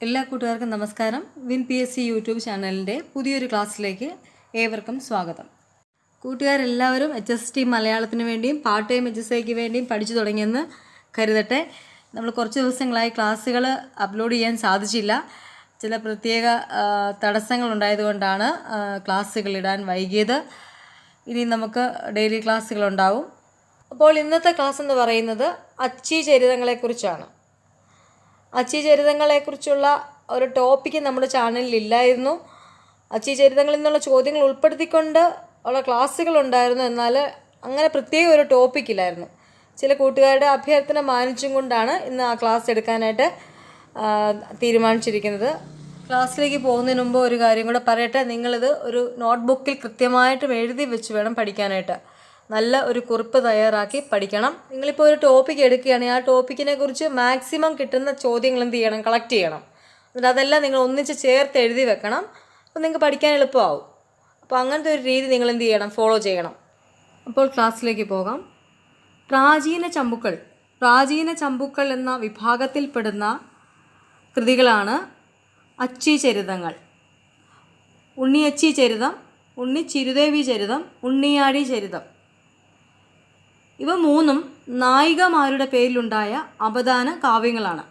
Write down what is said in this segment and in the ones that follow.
എല്ലാ കൂട്ടുകാർക്കും നമസ്കാരം. Win P S C YouTube ചാനലിന്റെ പുതിയൊരു ക്ലാസ്സിലേക്ക് ഏവർക്കും സ്വാഗതം. കൂട്ടുകാരെല്ലാവരും എച്ച് എസ് ടി മലയാളത്തിന് വേണ്ടിയും പാർട്ട് ടൈം എച്ച് എസ് ഐക്ക് വേണ്ടിയും പഠിച്ചു തുടങ്ങിയെന്ന് കരുതട്ടെ. നമ്മൾ കുറച്ച് ദിവസങ്ങളായി ക്ലാസ്സുകൾ അപ്ലോഡ് ചെയ്യാൻ സാധിച്ചില്ല. ചില പ്രത്യേക തടസ്സങ്ങളുണ്ടായതുകൊണ്ടാണ് ക്ലാസ്സുകൾ ഇടാൻ വൈകിയത്. ഇനി നമുക്ക് ഡെയിലി ക്ലാസ്സുകളുണ്ടാവും അപ്പോൾ ഇന്നത്തെ ക്ലാസ് എന്ന് പറയുന്നത് അച്ചി ചരിതങ്ങളെക്കുറിച്ചാണ്. അച്ചി ചരിതങ്ങളെക്കുറിച്ചുള്ള ഒരു ടോപ്പിക്ക് നമ്മുടെ ചാനലിൽ ഇല്ലായിരുന്നു. അച്ചീചരിതങ്ങളിൽ നിന്നുള്ള ചോദ്യങ്ങൾ ഉൾപ്പെടുത്തിക്കൊണ്ട് ഉള്ള ക്ലാസ്സുകൾ ഉണ്ടായിരുന്നു. എന്നാൽ അങ്ങനെ പ്രത്യേക ഒരു ടോപ്പിക്കില്ലായിരുന്നു ചില കൂട്ടുകാരുടെ അഭ്യർത്ഥന മാനിച്ചും കൊണ്ടാണ് ഇന്ന് ആ ക്ലാസ് എടുക്കാനായിട്ട് തീരുമാനിച്ചിരിക്കുന്നത്. ക്ലാസ്സിലേക്ക് പോകുന്നതിന് മുമ്പ് ഒരു കാര്യം കൂടെ പറയട്ടെ. നിങ്ങളിത് ഒരു നോട്ട്ബുക്കിൽ കൃത്യമായിട്ടും എഴുതി വെച്ച് വേണം പഠിക്കാനായിട്ട്. നല്ല ഒരു കുറിപ്പ് തയ്യാറാക്കി പഠിക്കണം. നിങ്ങളിപ്പോൾ ഒരു ടോപ്പിക് എടുക്കുകയാണെങ്കിൽ ആ ടോപ്പിക്കിനെ കുറിച്ച് മാക്സിമം കിട്ടുന്ന ചോദ്യങ്ങൾ എന്ത് ചെയ്യണം? കളക്ട് ചെയ്യണം. എന്നിട്ട് അതെല്ലാം നിങ്ങൾ ഒന്നിച്ച് ചേർത്ത് എഴുതി വെക്കണം. അപ്പോൾ നിങ്ങൾക്ക് പഠിക്കാൻ എളുപ്പമാവും. അപ്പോൾ അങ്ങനത്തെ ഒരു രീതി നിങ്ങൾ എന്ത് ചെയ്യണം? ഫോളോ ചെയ്യണം. അപ്പോൾ ക്ലാസ്സിലേക്ക് പോകാം. പ്രാചീന ചമ്പുക്കൾ. പ്രാചീന ചമ്പുക്കൾ എന്ന വിഭാഗത്തിൽപ്പെടുന്ന കൃതികളാണ് അച്ചി ചരിതങ്ങൾ ഉണ്ണിയച്ചി ചരിതം ഉണ്ണി ചിരുദേവി ചരിതം ഉണ്ണിയാടി ചരിതം ഇവ മൂന്നും നായികമാരുടെ പേരിലുണ്ടായ അപദാന കാവ്യങ്ങളാണ്.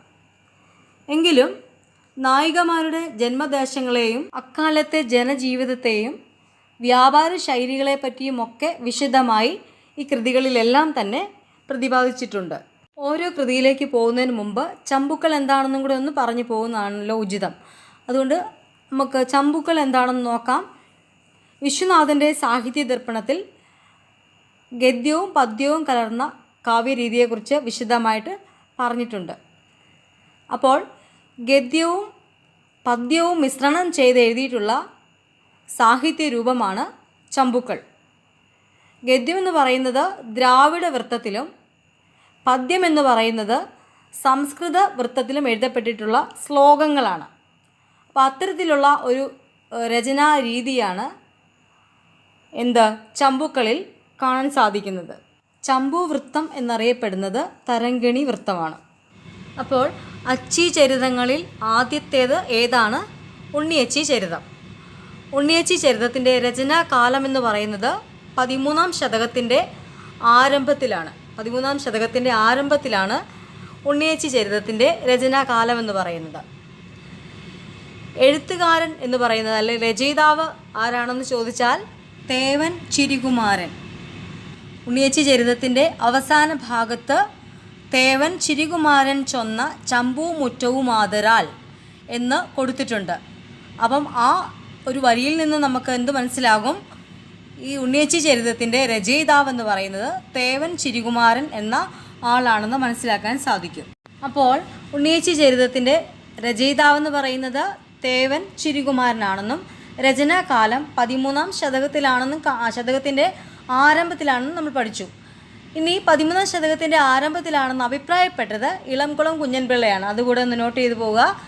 എങ്കിലും നായികമാരുടെ ജന്മദേശങ്ങളെയും അക്കാലത്തെ ജനജീവിതത്തെയും വ്യാപാര ശൈലികളെ പറ്റിയുമൊക്കെ വിശദമായി ഈ കൃതികളിലെല്ലാം തന്നെ പ്രതിപാദിച്ചിട്ടുണ്ട്. ഓരോ കൃതിയിലേക്ക് പോകുന്നതിന് മുമ്പ് ചമ്പുക്കൾ എന്താണെന്നും കൂടെ ഒന്ന് പറഞ്ഞു പോകുന്നതാണല്ലോ ഉചിതം. അതുകൊണ്ട് നമുക്ക് ചമ്പുക്കൾ എന്താണെന്ന് നോക്കാം. വിശ്വനാഥന്റെ സാഹിത്യ ദർപ്പണത്തിൽ ഗദ്യവും പദ്യവും കലർന്ന കാവ്യരീതിയെക്കുറിച്ച് വിശദമായിട്ട് പറഞ്ഞിട്ടുണ്ട്. അപ്പോൾ ഗദ്യവും പദ്യവും മിശ്രണം ചെയ്ത് എഴുതിയിട്ടുള്ള സാഹിത്യ രൂപമാണ് ചമ്പുക്കൾ. ഗദ്യം എന്ന് പറയുന്നത് ദ്രാവിഡ വൃത്തത്തിലും പദ്യം എന്ന് പറയുന്നത് സംസ്കൃത വൃത്തത്തിലും എഴുതപ്പെട്ടിട്ടുള്ള ശ്ലോകങ്ങളാണ്. അപ്പോൾ അത്തരത്തിലുള്ള ഒരു രചനാ രീതിയാണ് എന്ത്? ചമ്പുക്കളിൽ കാണാൻ സാധിക്കുന്നത്. ചമ്പു വൃത്തം എന്നറിയപ്പെടുന്നത് തരംഗിണി വൃത്തമാണ്. അപ്പോൾ അച്ചി ചരിതങ്ങളിൽ ആദ്യത്തേത് ഏതാണ്? ഉണ്ണിയച്ചി ചരിതം. ഉണ്ണിയച്ചി ചരിതത്തിന്റെ രചനാകാലം എന്ന് പറയുന്നത് പതിമൂന്നാം ശതകത്തിന്റെ ആരംഭത്തിലാണ്. പതിമൂന്നാം ശതകത്തിന്റെ ആരംഭത്തിലാണ് ഉണ്ണിയച്ചി ചരിതത്തിന്റെ രചനാകാലം എന്ന് പറയുന്നത്. എഴുത്തുകാരൻ എന്ന് പറയുന്നത് അല്ലെങ്കിൽ രചയിതാവ് ആരാണെന്ന് ചോദിച്ചാൽ തേവൻ ചിരികുമാരൻ. ഉണ്ണിയച്ചി ചരിതത്തിന്റെ അവസാന ഭാഗത്ത് തേവൻ ചിരികുമാരൻ ചൊന്ന ചമ്പൂ മുറ്റവും ആദരാൽ എന്ന് കൊടുത്തിട്ടുണ്ട്. അപ്പം ആ ഒരു വരിയിൽ നിന്ന് നമുക്ക് എന്ത് മനസ്സിലാകും? ഈ ഉണ്ണിയച്ചി ചരിതത്തിന്റെ രചയിതാവ് എന്ന് പറയുന്നത് തേവൻ ചിരികുമാരൻ എന്ന ആളാണെന്ന് മനസ്സിലാക്കാൻ സാധിക്കും. അപ്പോൾ ഉണ്ണിയച്ചി ചരിതത്തിന്റെ രചയിതാവെന്ന് പറയുന്നത് തേവൻ ചിരികുമാരനാണെന്നും രചനാകാലം പതിമൂന്നാം ശതകത്തിലാണെന്നും ശതകത്തിന്റെ ആരംഭത്തിലാണെന്നും നമ്മൾ പഠിച്ചു. ഇനി പതിമൂന്നാം ശതകത്തിന്റെ ആരംഭത്തിലാണെന്ന് അഭിപ്രായപ്പെട്ടത് ഇളംകുളം കുഞ്ഞൻപിള്ളയാണ്. അതുകൂടെ ഒന്ന് നോട്ട് ചെയ്തു പോവുക.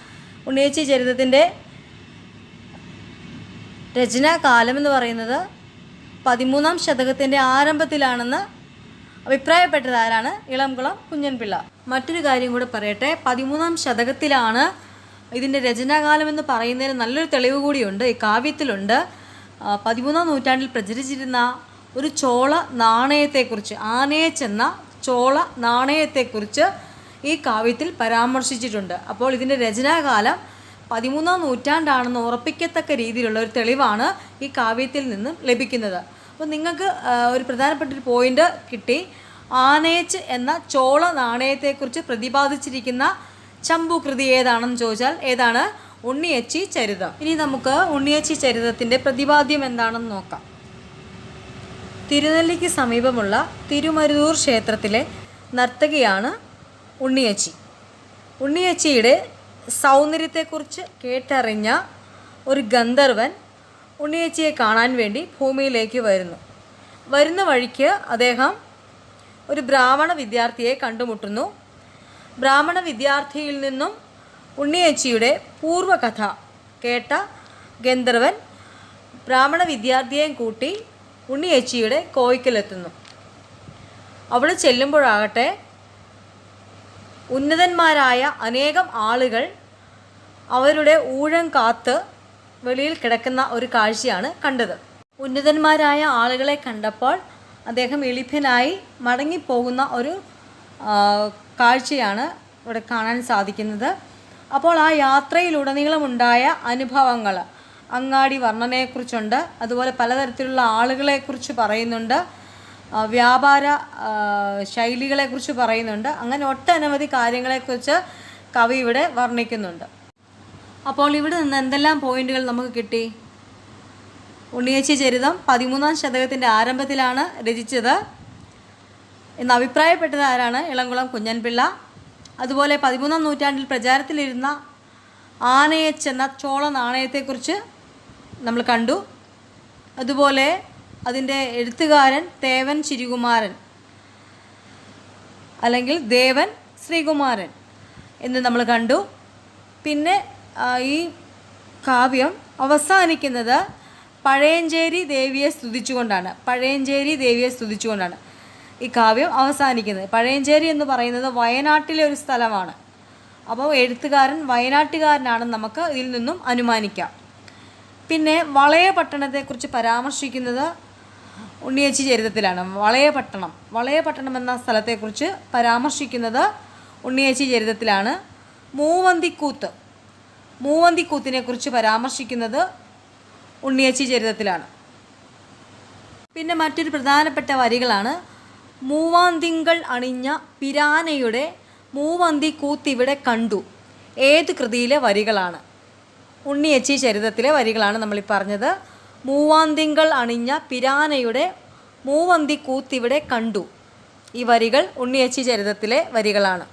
ഉണ്ണിയേച്ചി ചരിതത്തിന്റെ രചനാകാലം എന്ന് പറയുന്നത് പതിമൂന്നാം ശതകത്തിന്റെ ആരംഭത്തിലാണെന്ന് അഭിപ്രായപ്പെട്ടത് ആരാണ്? ഇളംകുളം കുഞ്ഞൻപിള്ള. മറ്റൊരു കാര്യം കൂടെ പറയട്ടെ. പതിമൂന്നാം ശതകത്തിലാണ് ഇതിന്റെ രചനാകാലം എന്ന് പറയുന്നതിന് നല്ലൊരു തെളിവ് കൂടിയുണ്ട്. ഈ കാവ്യത്തിലുണ്ട്. പതിമൂന്നാം നൂറ്റാണ്ടിൽ പ്രചരിച്ചിരുന്ന ഒരു ചോള നാണയത്തെക്കുറിച്ച് ആനയച്ചെന്ന ചോള നാണയത്തെക്കുറിച്ച് ഈ കാവ്യത്തിൽ പരാമർശിച്ചിട്ടുണ്ട്. അപ്പോൾ ഇതിന്റെ രചനാകാലം പതിമൂന്നാം നൂറ്റാണ്ടാണെന്ന് ഉറപ്പിക്കത്തക്ക രീതിയിലുള്ള ഒരു തെളിവാണ് ഈ കാവ്യത്തിൽ നിന്നും ലഭിക്കുന്നത്. അപ്പോൾ നിങ്ങൾക്ക് ഒരു പ്രധാനപ്പെട്ട ഒരു പോയിന്റ് കിട്ടി. ആനയച്ച് എന്ന ചോള നാണയത്തെക്കുറിച്ച് പ്രതിപാദിച്ചിരിക്കുന്ന ചമ്പു കൃതി ഏതാണെന്ന് ചോദിച്ചാൽ ഏതാണ്? ഉണ്ണിയച്ചി ചരിതം. ഇനി നമുക്ക് ഉണ്ണിയച്ചി ചരിതത്തിന്റെ പ്രതിപാദ്യം എന്താണെന്ന് നോക്കാം. തിരുനെല്ലിക്ക് സമീപമുള്ള തിരുമരുതൂർ ക്ഷേത്രത്തിലെ നർത്തകിയാണ് ഉണ്ണിയച്ചി. ഉണ്ണിയച്ചിയുടെ സൗന്ദര്യത്തെക്കുറിച്ച് കേട്ടറിഞ്ഞ ഒരു ഗന്ധർവൻ ഉണ്ണിയച്ചിയെ കാണാൻ വേണ്ടി ഭൂമിയിലേക്ക് വരുന്നു. വരുന്ന വഴിക്ക് അദ്ദേഹം ഒരു ബ്രാഹ്മണ വിദ്യാർത്ഥിയെ കണ്ടുമുട്ടുന്നു. ബ്രാഹ്മണ വിദ്യാർത്ഥിയിൽ നിന്നും ഉണ്ണിയച്ചിയുടെ പൂർവകഥ കേട്ട ഗന്ധർവൻ ബ്രാഹ്മണ വിദ്യാർത്ഥിയെയും കൂട്ടി ഉണ്ണിയച്ചിയുടെ കോയിക്കലെത്തുന്നു. അവിടെ ചെല്ലുമ്പോഴാകട്ടെ ഉന്നതന്മാരായ അനേകം ആളുകൾ അവരുടെ ഊഴം കാത്ത് വെളിയിൽ കിടക്കുന്ന ഒരു കാഴ്ചയാണ് കണ്ടത്. ഉന്നതന്മാരായ ആളുകളെ കണ്ടപ്പോൾ അദ്ദേഹം എളിപ്പനായി മടങ്ങിപ്പോകുന്ന ഒരു കാഴ്ചയാണ് ഇവിടെ കാണാൻ സാധിക്കുന്നത്. അപ്പോൾ ആ യാത്രയിലുടനീളമുണ്ടായ അനുഭവങ്ങൾ അങ്ങാടി വർണനയെക്കുറിച്ചുണ്ട്. അതുപോലെ പലതരത്തിലുള്ള ആളുകളെക്കുറിച്ച് പറയുന്നുണ്ട്. വ്യാപാര ശൈലികളെക്കുറിച്ച് പറയുന്നുണ്ട്. അങ്ങനെ ഒട്ടനവധി കാര്യങ്ങളെക്കുറിച്ച് കവി ഇവിടെ വർണിക്കുന്നുണ്ട്. അപ്പോൾ ഇവിടെ നിന്ന് എന്തെല്ലാം പോയിന്റുകൾ നമുക്ക് കിട്ടി? ഉണ്ണിയേച്ചി ചരിതം പതിമൂന്നാം ശതകത്തിന്റെ ആരംഭത്തിലാണ് രചിച്ചത്. എന്ന് അഭിപ്രായപ്പെട്ടത് ആരാണ്? ഇളംകുളം കുഞ്ഞൻപിള്ള. അതുപോലെ പതിമൂന്നാം നൂറ്റാണ്ടിൽ പ്രചാരത്തിലിരുന്ന ആനയച്ച് എന്ന ചോള നാണയത്തെക്കുറിച്ച് നമ്മൾ കണ്ടു. അതുപോലെ അതിന്റെ എഴുത്തുകാരൻ ദേവൻ ചിരികുമാരൻ അല്ലെങ്കിൽ ദേവൻ ശ്രീകുമാരൻ എന്ന് നമ്മൾ കണ്ടു. പിന്നെ ഈ കാവ്യം അവസാനിക്കുന്നത് പഴയഞ്ചേരി ദേവിയെ സ്തുതിച്ചുകൊണ്ടാണ്. പഴയഞ്ചേരി ദേവിയെ സ്തുതിച്ചുകൊണ്ടാണ് ഈ കാവ്യം അവസാനിക്കുന്നത്. പഴയഞ്ചേരി എന്ന് പറയുന്നത് വയനാട്ടിലെ ഒരു സ്ഥലമാണ്. അപ്പോൾ എഴുത്തുകാരൻ വയനാട്ടുകാരനാണെന്ന് നമുക്ക് ഇതിൽ നിന്നും അനുമാനിക്കാം. പിന്നെ വളയപട്ടണത്തെക്കുറിച്ച് പരാമർശിക്കുന്നത് ഉണ്ണിയേച്ചി ചരിതത്തിലാണ് വളയപട്ടണം വളയപട്ടണം എന്ന സ്ഥലത്തെക്കുറിച്ച് പരാമർശിക്കുന്നത് ഉണ്ണിയച്ചി ചരിതത്തിലാണ് മൂവന്തിക്കൂത്ത്. മൂവന്തിക്കൂത്തിനെ കുറിച്ച് പരാമർശിക്കുന്നത് ഉണ്ണിയച്ചി ചരിതത്തിലാണ് പിന്നെ മറ്റൊരു പ്രധാനപ്പെട്ട വരികളാണ്. മൂവാന്തിങ്കൾ അണിഞ്ഞ പിരാനയുടെ മൂവന്തി കൂത്തിവിടെ കണ്ടു. ഏത് കൃതിയിലെ വരികളാണ്? ഉണ്ണിയച്ചി ചരിതത്തിലെ വരികളാണ് നമ്മൾ ഈ പറഞ്ഞത്. മൂവാന്തിങ്കൾ അണിഞ്ഞ പിരാനയുടെ മൂവന്തി കൂത്തിവിടെ കണ്ടു. ഈ വരികൾ ഉണ്ണിയച്ചി ചരിതത്തിലെ വരികളാണ്.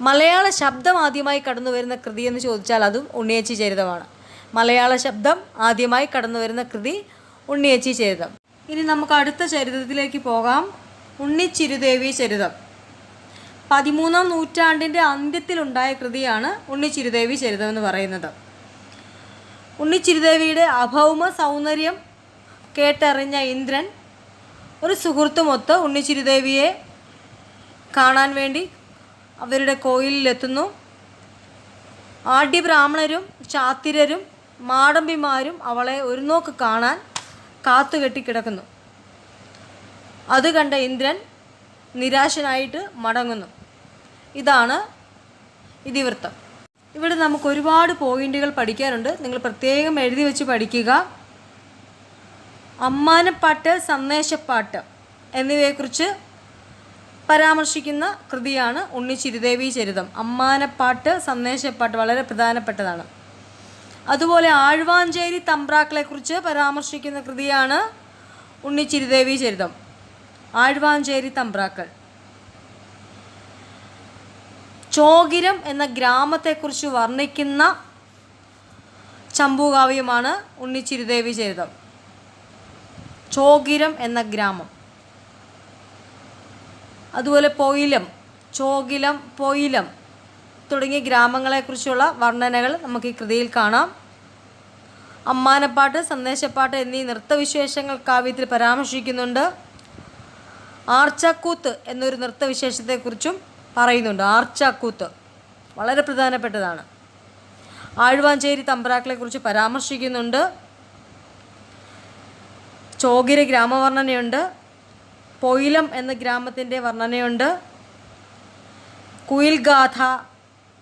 മലയാള ശബ്ദം ആദ്യമായി കടന്നു വരുന്ന കൃതി എന്ന് ചോദിച്ചാൽ അതും ഉണ്ണിയച്ചി ചരിതമാണ്. മലയാള ശബ്ദം ആദ്യമായി കടന്നു വരുന്ന കൃതി ഉണ്ണിയച്ചി ചരിതം. ഇനി നമുക്ക് അടുത്ത ചരിതത്തിലേക്ക് പോകാം. ഉണ്ണിച്ചിരുദേവി ചരിതം. പതിമൂന്നാം നൂറ്റാണ്ടിന്റെ അന്ത്യത്തിലുണ്ടായ കൃതിയാണ് ഉണ്ണിച്ചിരുദേവി ചരിതം എന്ന് പറയുന്നത്. ഉണ്ണിച്ചിരുദേവിയുടെ അഭൗമ സൗന്ദര്യം കേട്ടറിഞ്ഞ ഇന്ദ്രൻ ഒരു സുഹൃത്തുമൊത്ത് ഉണ്ണിച്ചിരുദേവിയെ കാണാൻ വേണ്ടി അവരുടെ കോയിലിലെത്തുന്നു. ആഢ്യബ്രാഹ്മണരും ചാത്തിരരും മാടമ്പിമാരും അവളെ ഒരു നോക്ക് കാണാൻ കാത്തുകെട്ടിക്കിടക്കുന്നു അത് കണ്ട ഇന്ദ്രൻ നിരാശനായിട്ട് മടങ്ങുന്നു. ഇതാണ് ഇതിവൃത്തം. ഇവിടെ നമുക്ക് ഒരുപാട് പോയിന്റുകൾ പഠിക്കാനുണ്ട്. നിങ്ങൾ പ്രത്യേകം എഴുതി വെച്ച് പഠിക്കുക. അമ്മാനപ്പാട്ട് സന്ദേശപ്പാട്ട് എന്നിവയെക്കുറിച്ച് പരാമർശിക്കുന്ന കൃതിയാണ് ഉണ്ണിച്ചിരുദേവി ചരിതം. അമ്മാനപ്പാട്ട് സന്ദേശപ്പാട്ട് വളരെ പ്രധാനപ്പെട്ടതാണ്. അതുപോലെ ആഴ്വാഞ്ചേരി തമ്പ്രാക്കളെക്കുറിച്ച് പരാമർശിക്കുന്ന കൃതിയാണ് ഉണ്ണിച്ചിരുദേവി ചരിതം. ആഴ്വാഞ്ചേരി തമ്പ്രാക്കൾ. ചോകിരം എന്ന ഗ്രാമത്തെക്കുറിച്ച് വർണിക്കുന്ന ചമ്പുകാവ്യമാണ് ഉണ്ണിച്ചിരുദേവി ചരിതം ചോകിരം എന്ന ഗ്രാമം. അതുപോലെ പൊയിലം ചോകിലം പൊയിലം തുടങ്ങിയ ഗ്രാമങ്ങളെക്കുറിച്ചുള്ള വർണനകൾ നമുക്ക് ഈ കൃതിയിൽ കാണാം. അമ്മാനപ്പാട്ട് സന്ദേശപ്പാട്ട് എന്നീ നൃത്തവിശേഷങ്ങൾ കാവ്യത്തിൽ പരാമർശിക്കുന്നുണ്ട്. ആർച്ചക്കൂത്ത് എന്നൊരു നൃത്തവിശേഷത്തെക്കുറിച്ചും പറയുന്നുണ്ട്. ആർച്ചക്കൂത്ത് വളരെ പ്രധാനപ്പെട്ടതാണ്. ആഴ്വാഞ്ചേരി തമ്പ്രാക്കളെക്കുറിച്ച് പരാമർശിക്കുന്നുണ്ട്. ചോകിര ഗ്രാമവർണനയുണ്ട്. പൊയിലം എന്ന ഗ്രാമത്തിന്റെ വർണനയുണ്ട്. കുയിൽഗാഥ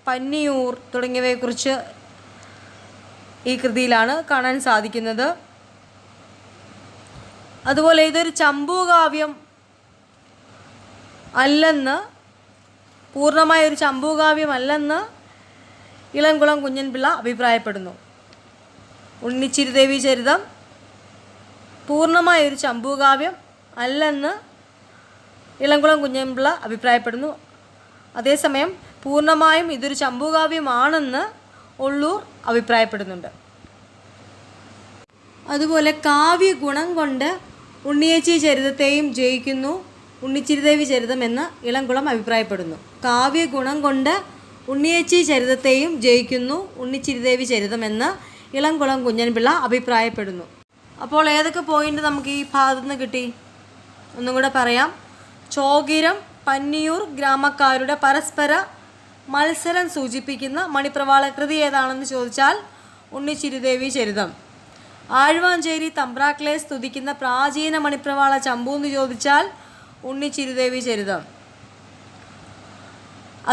പന്നിയൂർ തുടങ്ങിയവയെക്കുറിച്ച് ഈ കൃതിയിലാണ് കാണാൻ സാധിക്കുന്നത്. അതുപോലെ ഇതൊരു ചമ്പൂകാവ്യം അല്ലെന്ന് പൂർണമായ ഒരു ചമ്പൂകാവ്യമല്ലെന്ന് ഇളംകുളം കുഞ്ഞൻപിള്ള അഭിപ്രായപ്പെടുന്നു. ഉണ്ണിച്ചിരുദേവി ചരിതം പൂർണമായ ഒരു ചമ്പൂകാവ്യം അല്ലെന്ന് ഇളംകുളം കുഞ്ഞൻപിള്ള അഭിപ്രായപ്പെടുന്നു. അതേസമയം പൂർണമായും ഇതൊരു ചമ്പൂകാവ്യമാണെന്ന് ഉള്ളൂർ അഭിപ്രായപ്പെടുന്നുണ്ട്. അതുപോലെ കാവ്യഗുണം കൊണ്ട് ഉണ്ണിയേച്ചി ചരിതത്തെയും ജയിക്കുന്നു. ഉണ്ണിച്ചിരുദേവി ചരിതം എന്ന് ഇളംകുളം അഭിപ്രായപ്പെടുന്നു. കാവ്യ ഗുണം കൊണ്ട് ഉണ്ണിയേച്ചി ചരിതത്തെയും ജയിക്കുന്നു ഉണ്ണിച്ചിരിദേവി ചരിതം എന്ന് ഇളംകുളം കുഞ്ഞൻപിള്ള അഭിപ്രായപ്പെടുന്നു. അപ്പോൾ ഏതൊക്കെ പോയിന്റ് നമുക്ക് ഈ ഭാഗത്തു നിന്ന് കിട്ടി? ഒന്നും കൂടെ പറയാം. ചോകിരം പന്നിയൂർ ഗ്രാമക്കാരുടെ പരസ്പര മത്സരം സൂചിപ്പിക്കുന്ന മണിപ്രവാള കൃതി ഏതാണെന്ന് ചോദിച്ചാൽ ഉണ്ണിച്ചിരുദേവി ചരിതം. ആഴ്വാഞ്ചേരി തമ്പ്രാക്കളെ സ്തുതിക്കുന്ന പ്രാചീന മണിപ്രവാള ചമ്പു എന്ന് ചോദിച്ചാൽ ഉണ്ണിച്ചിരുദേവി ചരിതം.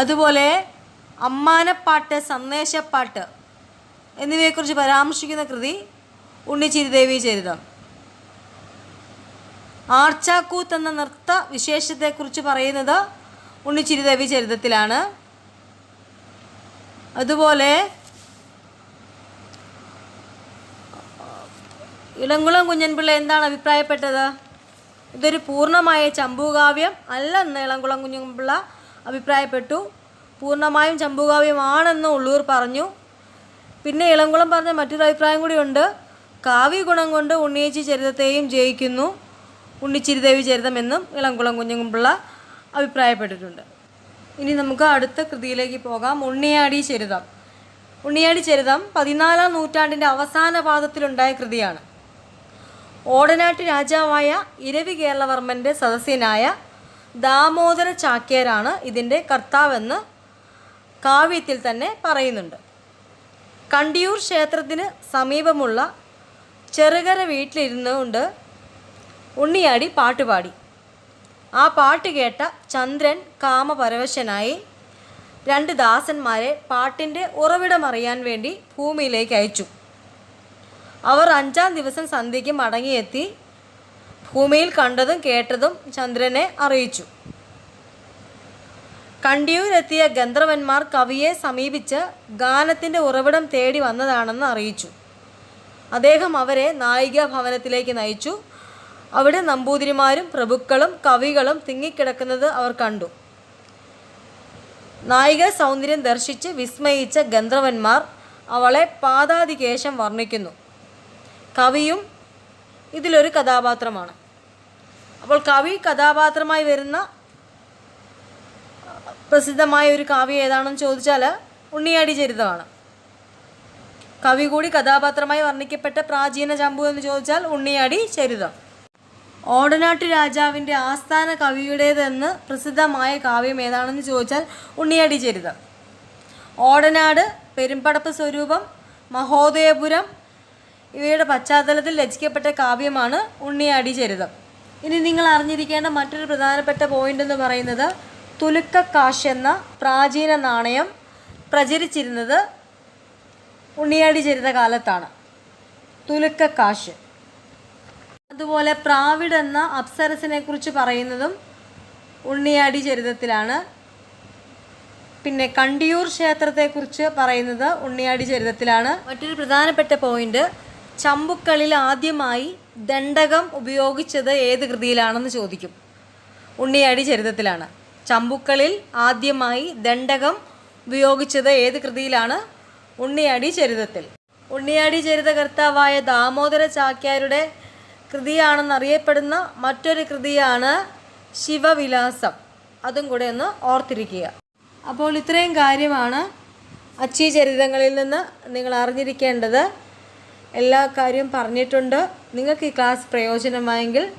അതുപോലെ അമ്മാനപ്പാട്ട് സന്ദേശപ്പാട്ട് എന്നിവയെക്കുറിച്ച് പരാമർശിക്കുന്ന കൃതി ഉണ്ണിച്ചിരുദേവി ചരിതം. ആർച്ചാക്കൂത്ത് എന്ന നൃത്ത വിശേഷത്തെക്കുറിച്ച് പറയുന്നത് ഉണ്ണിച്ചിരുദേവി ചരിതത്തിലാണ്. അതുപോലെ ഇളങ്കുളം കുഞ്ഞൻപിള്ള എന്താണ് അഭിപ്രായപ്പെട്ടത്? ഇതൊരു പൂർണമായ ചമ്പൂകാവ്യം അല്ല എന്ന് ഇളംകുളം കുഞ്ഞുമ്പിള്ള അഭിപ്രായപ്പെട്ടു. പൂർണമായും ചമ്പൂകാവ്യമാണെന്ന് ഉള്ളൂർ പറഞ്ഞു. പിന്നെ ഇളംകുളം പറഞ്ഞ മറ്റൊരു അഭിപ്രായം കൂടിയുണ്ട് കാവ്യ ഗുണം കൊണ്ട് ഉണ്ണിയേച്ചി ചരിതത്തെയും ജയിക്കുന്നു. ഉണ്ണിച്ചിരിദേവി ചരിതമെന്നും ഇളംകുളം കുഞ്ഞുമ്പിള്ള അഭിപ്രായപ്പെട്ടിട്ടുണ്ട്. ഇനി നമുക്ക് അടുത്ത കൃതിയിലേക്ക് പോകാം. ഉണ്ണിയാടി ചരിതം. ഉണ്ണിയാടി ചരിതം പതിനാലാം നൂറ്റാണ്ടിന്റെ അവസാന പാദത്തിലുണ്ടായ കൃതിയാണ്. ഓടനാട്ട് രാജാവായ ഇരവി കേരളവർമ്മന്റെ സദസ്യനായ ദാമോദര ചാക്യാരാണ് ഇതിന്റെ കർത്താവെന്ന് കാവ്യത്തിൽ തന്നെ പറയുന്നുണ്ട്. കണ്ടിയൂർ ക്ഷേത്രത്തിന് സമീപമുള്ള ചെറുകര വീട്ടിലിരുന്നുകൊണ്ട് ഉണ്ണിയാടി പാട്ടുപാടി ആ പാട്ട് കേട്ട ചന്ദ്രൻ കാമപരവശനായി രണ്ട് ദാസന്മാരെ പാട്ടിന്റെ ഉറവിടമറിയാൻ വേണ്ടി ഭൂമിയിലേക്ക് അയച്ചു. അവർ അഞ്ചാം ദിവസം സന്ധ്യയ്ക്ക് മടങ്ങിയെത്തി ഭൂമിയിൽ കണ്ടതും കേട്ടതും ചന്ദ്രനെ അറിയിച്ചു. കണ്ടിയൂരെത്തിയ ഗന്ധർവന്മാർ കവിയെ സമീപിച്ച് ഗാനത്തിന്റെ ഉറവിടം തേടി വന്നതാണെന്ന് അറിയിച്ചു. അദ്ദേഹം അവരെ നായിക ഭവനത്തിലേക്ക് നയിച്ചു. അവിടെ നമ്പൂതിരിമാരും പ്രഭുക്കളും കവികളും തിങ്ങിക്കിടക്കുന്നത് അവർ കണ്ടു. നായിക സൗന്ദര്യം ദർശിച്ച് വിസ്മയിച്ച ഗന്ധർവന്മാർ അവളെ പാതാതികേശം വർണിക്കുന്നു. കവിയും ഇതിലൊരു കഥാപാത്രമാണ്. അപ്പോൾ കവി കഥാപാത്രമായി വരുന്ന പ്രസിദ്ധമായ ഒരു കാവ്യം ഏതാണെന്ന് ചോദിച്ചാൽ ഉണ്ണിയാടി ചരിതമാണ്. കവി കൂടി കഥാപാത്രമായി വർണിക്കപ്പെട്ട പ്രാചീന ചമ്പു എന്ന് ചോദിച്ചാൽ ഉണ്ണിയാടി ചരിതം. ഓടനാട്ടു രാജാവിന്റെ ആസ്ഥാന കവിയുടേതെന്ന് പ്രസിദ്ധമായ കാവ്യം ഏതാണെന്ന് ചോദിച്ചാൽ ഉണ്ണിയാടി ചരിതം. ഓടനാട് പെരുമ്പടപ്പ് സ്വരൂപം മഹോദയപുരം ഇവയുടെ പശ്ചാത്തലത്തിൽ രചിക്കപ്പെട്ട കാവ്യമാണ് ഉണ്ണിയാടി ചരിതം. ഇനി നിങ്ങൾ അറിഞ്ഞിരിക്കേണ്ട മറ്റൊരു പ്രധാനപ്പെട്ട പോയിന്റ് എന്ന് പറയുന്നത് തുലുക്കക്കാശ് എന്ന പ്രാചീന നാണയം പ്രചരിച്ചിരുന്നത് ഉണ്ണിയാടി ചരിത കാലത്താണ് തുലുക്കക്കാശ്. അതുപോലെ പ്രാവിഡ് എന്ന അപ്സരസിനെ കുറിച്ച് പറയുന്നതും ഉണ്ണിയാടി ചരിതത്തിലാണ്. പിന്നെ കണ്ടിയൂർ ക്ഷേത്രത്തെക്കുറിച്ച് പറയുന്നത് ഉണ്ണിയാടി ചരിതത്തിലാണ്. മറ്റൊരു പ്രധാനപ്പെട്ട പോയിന്റ് ചമ്പുക്കളിൽ ആദ്യമായി ദണ്ഡകം ഉപയോഗിച്ചത് ഏത് കൃതിയിലാണെന്ന് ചോദിക്കും. ഉണ്ണിയാടി ചരിതത്തിലാണ് ചമ്പുക്കളിൽ ആദ്യമായി ദണ്ഡകം ഉപയോഗിച്ചത് ഏത് കൃതിയിലാണ്? ഉണ്ണിയാടി ചരിതത്തിൽ ഉണ്ണിയാടി ചരിതകർത്താവായ ദാമോദര ചാക്യാരുടെ കൃതിയാണെന്നറിയപ്പെടുന്ന മറ്റൊരു കൃതിയാണ് ശിവവിലാസം. അതും കൂടെ ഒന്ന് ഓർത്തിരിക്കുക. അപ്പോൾ ഇത്രയും കാര്യമാണ് അച്ചി ചരിതങ്ങളിൽ നിന്ന് നിങ്ങൾ അറിഞ്ഞിരിക്കേണ്ടത്. എല്ലാ കാര്യവും പറഞ്ഞിട്ടുണ്ട്. നിങ്ങൾക്ക് ഈ ക്ലാസ് പ്രയോജനമായെങ്കിൽ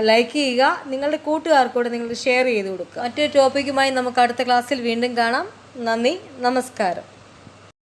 ലൈക്ക് ചെയ്യുക. നിങ്ങളുടെ കൂട്ടുകാർക്കൂടെ നിങ്ങൾ ഷെയർ ചെയ്ത് കൊടുക്കുക. മറ്റൊരു ടോപ്പിക്കുമായി നമുക്ക് അടുത്ത ക്ലാസ്സിൽ വീണ്ടും കാണാം. നന്ദി. നമസ്കാരം.